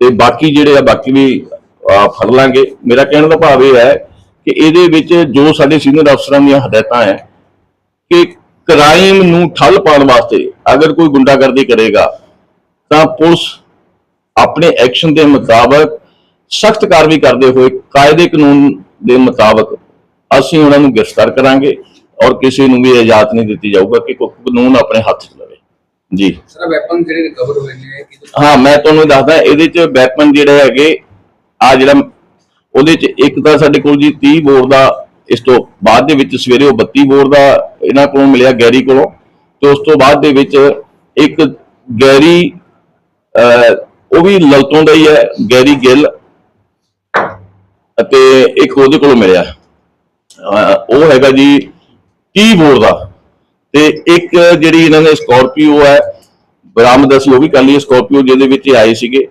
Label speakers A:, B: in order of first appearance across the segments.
A: ਤੇ ਬਾਕੀ ਜਿਹੜੇ ਆ, ਬਾਕੀ ਵੀ ਫੜ ਲਾਂਗੇ। ਮੇਰਾ ਕਹਿਣ ਦਾ ਭਾਵ ਇਹ ਹੈ ਕਿ ਇਹਦੇ ਵਿੱਚ ਜੋ ਸਾਡੇ ਸੀਨੀਅਰ ਅਫਸਰਾਂ ਦੀਆਂ ਹਦਾਇਤਾਂ ਹੈ ਕਿ ਕ੍ਰਾਈਮ ਨੂੰ ਠੱਲ ਪਾਉਣ ਵਾਸਤੇ ਅਗਰ ਕੋਈ ਗੁੰਡਾਗਰਦੀ ਕਰੇਗਾ, ਤਾਂ ਪੁਲਿਸ ਆਪਣੇ ਐਕਸ਼ਨ ਦੇ ਮੁਤਾਬਕ ਸਖਤ ਕਾਰਵਾਈ ਕਰਦੇ ਹੋਏ ਕਾਇਦੇ ਕਾਨੂੰਨ ਦੇ ਮੁਤਾਬਕ ਅਸੀਂ ਉਹਨਾਂ ਨੂੰ ਗ੍ਰਿਫਤਾਰ ਕਰਾਂਗੇ ਔਰ ਕਿਸੇ ਨੂੰ ਵੀ ਇਜਾਜ਼ਤ ਨਹੀਂ ਦਿੱਤੀ ਜਾਊਗਾ ਕਿ ਕਾਨੂੰਨ ਆਪਣੇ ਹੱਥ ਜੀ।
B: ਸਰ ਵੈਪਨ ਜਿਹੜੇ ਰਿਕਵਰ ਹੋਏ ਨੇ ਕਿ
A: ਹਾਂ ਮੈਂ ਤੁਹਾਨੂੰ ਦੱਸਦਾ ਇਹਦੇ 'ਚ ਵੈਪਨ ਜਿਹੜੇ ਹੈਗੇ ਆ ਜਿਹੜਾ ਉਹਦੇ 'ਚ ਇੱਕ ਤਾਂ ਸਾਡੇ ਕੋਲ ਜੀ 30 ਬੋਰ ਦਾ ਇਸ ਤੋਂ ਬਾਅਦ ਦੇ ਵਿੱਚ ਸਵੇਰੇ ਉਹ 32 ਬੋਰ ਦਾ ਇਹਨਾਂ ਕੋਲੋਂ ਮਿਲਿਆ ਗੈਰੀ ਕੋਲੋਂ। ਤੇ ਉਸ ਤੋਂ ਬਾਅਦ ਦੇ ਵਿੱਚ ਇੱਕ ਗੈਰੀ ਉਹ ਵੀ ਲਲਤੋਂ ਦਾ ਹੀ ਹੈ ਗੈਰੀ ਗਿੱਲ। ਅਤੇ ਇੱਕ ਉਹਦੇ ਕੋਲੋਂ ਮਿਲਿਆ। ਉਹ ਹੈਗਾ ਜੀ 30 ਬੋਰ ਦਾ। ਤੇ ਇੱਕ ਜਿਹੜੀ ਇਹਨਾਂ ਨੇ ਸਕਾਰਪੀਓ ਹੈ ਬਰਾਮਦ ਅਸੀਂ ਉਹ ਵੀ ਕਰ ਲਈ ਸਕਾਰਪੀਓ ਜਿਹਦੇ ਵਿੱਚ ਇਹ ਆਏ ਸੀਗੇ।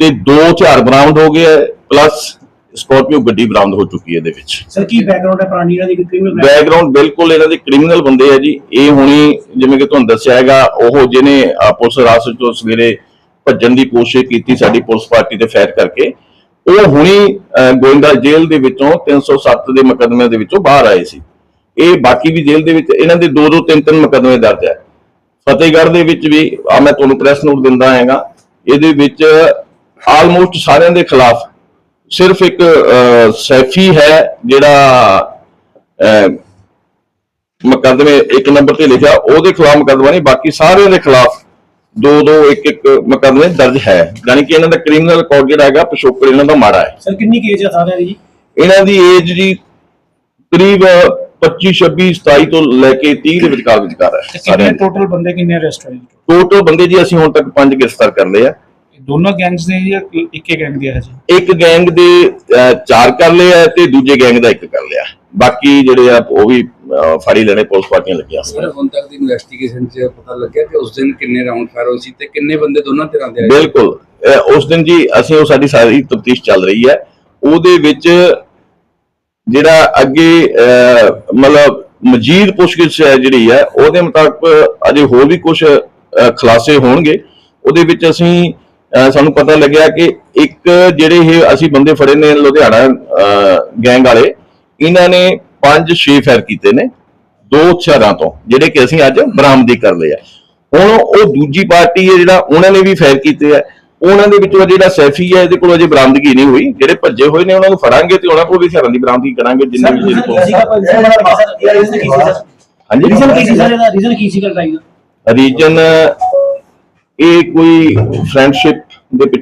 A: ਤੇ ਦੋ ਹਥਿਆਰ ਬਰਾਮਦ ਹੋ ਗਏ ਪਲੱਸ ਸਕਾਰਪੀਓ ਗੱਡੀ ਬਰਾਮਦ ਹੋ ਚੁੱਕੀ ਹੈ ਇਹਦੇ ਵਿੱਚ।
C: ਸਰ ਕੀ ਬੈਕਗ੍ਰਾਉਂਡ ਹੈ ਪੁਰਾਣੀ ਇਹਨਾਂ ਦੀ ਕ੍ਰਿਮੀਨਲ
A: ਬੈਕਗ੍ਰਾਉਂਡ ਬਿਲਕੁਲ ਇਹਨਾਂ ਦੇ ਕ੍ਰਿਮੀਨਲ ਬੰਦੇ ਆ ਜੀ। ਇਹ ਹੁਣੀ ਜਿਵੇਂ ਕਿ ਤੁਹਾਨੂੰ ਦੱਸਿਆ ਹੈਗਾ ਉਹ ਜਿਹਨੇ ਪੁਲਿਸ ਰਾਸਤ ਤੋਂ ਸਵੇਰੇ ਭੱਜਣ ਦੀ ਕੋਸ਼ਿਸ਼ ਕੀਤੀ ਸਾਡੀ ਪੁਲਿਸ ਪਾਰਟੀ ਤੇ ਫਾਇਰ ਕਰਕੇ। ਉਹ ਹੁਣੀ ਗੋਇੰਦਾ ਜੇਲ੍ਹ ਦੇ ਵਿੱਚੋਂ 307 ਦੇ ਮੁਕੱਦਮਿਆਂ ਦੇ ਵਿੱਚੋਂ ਬਾਹਰ ਆਏ ਸੀ। ਇਹ ਬਾਕੀ ਵੀ ਜੇਲ੍ਹ ਦੇ ਵਿੱਚ ਇਹਨਾਂ ਦੇ ਦੋ ਦੋ ਤਿੰਨ ਤਿੰਨ ਮੁਕੱਦਮੇ ਦਰਜ ਹੈ। ਫਤਿਹਗੜ੍ਹ ਦੇ ਵਿੱਚ ਵੀ ਆ ਮੈਂ ਤੁਹਾਨੂੰ ਪ੍ਰੈਸ ਨੋਟ ਦਿੰਦਾ ਹੈਗਾ ਇਹਦੇ ਵਿੱਚ ਆਲਮੋਸਟ ਸਾਰਿਆਂ ਦੇ ਖਿਲਾਫ ਸਿਰਫ ਇੱਕ ਸੈਫੀ ਹੈ ਜਿਹੜਾ ਮੁਕੱਦਮੇ ਇੱਕ ਨੰਬਰ ਤੇ ਲਿਖਿਆ ਉਹਦੇ ਖਿਲਾਫ ਮੁਕੱਦਮਾ ਨਹੀਂ ਬਾਕੀ ਸਾਰਿਆਂ ਦੇ ਖਿਲਾਫ ਦੋ ਦੋ ਇੱਕ ਇੱਕ ਮੁਕੱਦਮੇ ਦਰਜ ਹੈ। ਯਾਨੀ ਕਿ ਇਹਨਾਂ ਦਾ ਕ੍ਰਿਮੀਨਲ ਰਿਕਾਰਡ ਜਿਹੜਾ ਹੈਗਾ ਪਿਛੋਕੜ ਇਹਨਾਂ ਦਾ ਮਾੜਾ ਹੈ।
C: ਸਰ ਕਿੰਨੀ ਕੇਜ ਹੈ ਸਾਰਿਆਂ ਦੀ ਜੀ?
A: ਇਹਨਾਂ ਦੀ ਏਜ ਜੀ ਕਰੀਬ 25 26 27 ਤੋਂ ਲੈ ਕੇ 30 ਦੇ ਵਿਚਕਾਰ ਵਿਚਕਾਰ ਹੈ ਦੇ
D: ਟੋਟਲ ਬੰਦੇ ਕਿੰਨੇ ਅਰੈਸਟ ਹੋਏ
A: ਟੋਟਲ ਬੰਦੇ ਜੀ ਅਸੀਂ ਹੁਣ ਤੱਕ ਪੰਜ ਗ੍ਰਿਫਤਾਰ ਕਰ ਲਏ ਆ।
D: ਇਹ ਦੋਨੋਂ ਗੈਂਗਸ ਨੇ ਜਾਂ ਇੱਕੇ ਗੈਂਗ ਦੇ ਆ ਜੀ?
A: ਇੱਕ ਗੈਂਗ ਦੇ ਚਾਰ ਕਰ ਲਏ ਆ ਤੇ ਦੂਜੇ ਗੈਂਗ ਦਾ ਇੱਕ ਕਰ ਲਿਆ। ਬਾਕੀ ਜਿਹੜੇ ਆ ਉਹ ਵੀ ਫੜ ਲੈਣੇ ਪੁਲਿਸ ਪਾਰਟੀਆਂ ਲੱਗੀਆਂ
B: ਸਰ। ਹੁਣ ਤੱਕ ਦੀ ਇਨਵੈਸਟੀਗੇਸ਼ਨ 'ਚ ਪਤਾ ਲੱਗਿਆ ਕਿ ਉਸ ਦਿਨ ਕਿੰਨੇ ਰਾਉਂਡ ਫਾਇਰ ਹੋਏ ਸੀ ਤੇ ਕਿੰਨੇ ਬੰਦੇ ਦੋਨਾਂ ਧਿਰਾਂ ਦੇ ਆਏ
A: ਬਿਲਕੁਲ। ਉਸ ਦਿਨ ਜੀ ਅਸੀਂ ਉਹ ਸਾਡੀ ਸਾਰੀ ਤਫਤੀਸ਼ ਚੱਲ ਰਹੀ ਹੈ। ਉਹਦੇ ਵਿੱਚ ਜਿਹੜਾ ਅੱਗੇ ਮਤਲਬ ਮਜੀਦ ਪੁੱਛਗਿੱਛ ਜਿਹੜੀ ਹੈ, ਉਹਦੇ ਮੁਤਾਬਕ ਅਜੇ ਹੋਰ ਵੀ ਕੁਝ ਖੁਲਾਸੇ ਹੋਣਗੇ। ਉਹਦੇ ਵਿੱਚ ਅਸੀਂ ਸਾਨੂੰ ਪਤਾ ਲੱਗਿਆ ਕਿ ਇੱਕ ਜਿਹੜੇ ਇਹ ਅਸੀਂ ਬੰਦੇ ਫੜੇ ਨੇ ਲੁਧਿਆਣਾ ਗੈਂਗ ਵਾਲੇ, ਇਹਨਾਂ ਨੇ 5-6 ਫੈਰ ਕੀਤੇ ਨੇ, ਦੋ ਸ਼ਹਿਰਾਂ ਤੋਂ, ਜਿਹੜੇ ਕਿ ਅਸੀਂ ਅੱਜ ਬਰਾਮਦੀ ਕਰ ਲਏ ਆ। ਹੁਣ ਉਹ ਦੂਜੀ ਪਾਰਟੀ ਹੈ ਜਿਹੜਾ, ਉਹਨਾਂ ਨੇ ਵੀ ਫੈਰ ਕੀਤੇ ਆ। ਉਹਨਾਂ ਦੇ ਵਿੱਚੋਂ ਜਿਹੜਾ ਸੈਫੀ ਹੈ ਇਹਦੇ ਕੋਲ ਅਜੇ ਬਰਾਮਦਗੀ ਨਹੀਂ ਹੋਈ। ਜਿਹੜੇ ਭੱਜੇ ਹੋਏ ਨੇ ਉਹਨਾਂ ਨੂੰ ਫੜਾਂਗੇ ਤੇ ਉਹਨਾਂ ਕੋਲ ਵੀ ਹਥਿਆਰਾਂ ਦੀ ਬਰਾਮਦਗੀ ਕਰਾਂਗੇ ਜਿੰਨੇ ਵੀ ਜਿਹਦੇ ਕੋਲ ਹਾਂਜੀ?
C: ਰੀਜ਼ਨ ਕੀ ਸੀ ਸਰ? ਇਹਦਾ ਰੀਜ਼ਨ ਕੀ ਸੀ ਲੜਾਈ ਦਾ
A: ਰੀਜਨ ਇਹ ਕੋਈ ਫਰੈਂਡਸ਼ਿਪ ਦੇ